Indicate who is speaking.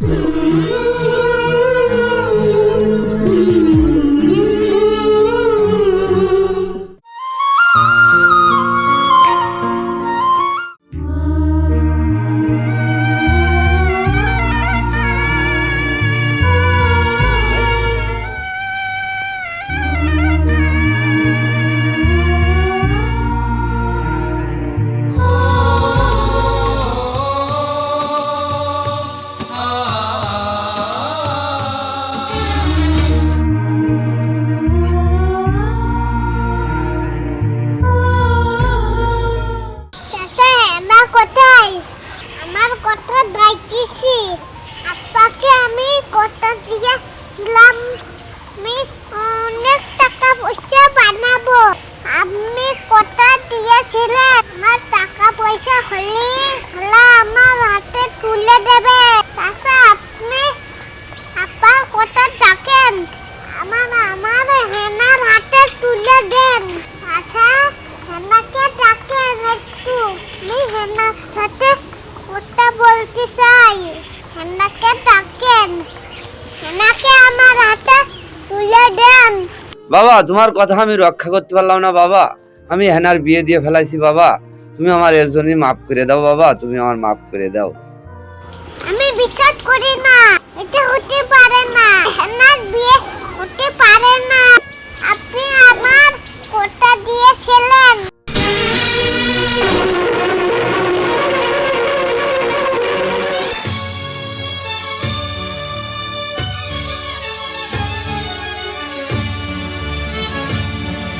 Speaker 1: Música আমি কথা দিয়েছিলাম আমি অনেক টাকা পয়সা বানাবো। আমি কথা দিয়েছিলাম আমার টাকা পয়সা হলে হলে আমার হাতে তুলে দেবে। চাচা আপনি আপার কথা ডাকেন। আমার আমার হেনার হাতে তুলে দেন। আচ্ছা হেনাকে ডাকেন একটু। আমি হেনার সাথে কথা বলতে চাই। হেনাকে আমার হাতে তুলে দেন।
Speaker 2: বাবা তোমার কথা আমি রক্ষা করতে পারলাম না বাবা। আমি হেনার বিয়ে দিয়ে ফেলাইছি বাবা। তুমি আমার এর জন্যই মাফ করে দাও বাবা। তুমি আমার মাফ করে দাও।
Speaker 1: আমি বিশ্বাস করি না।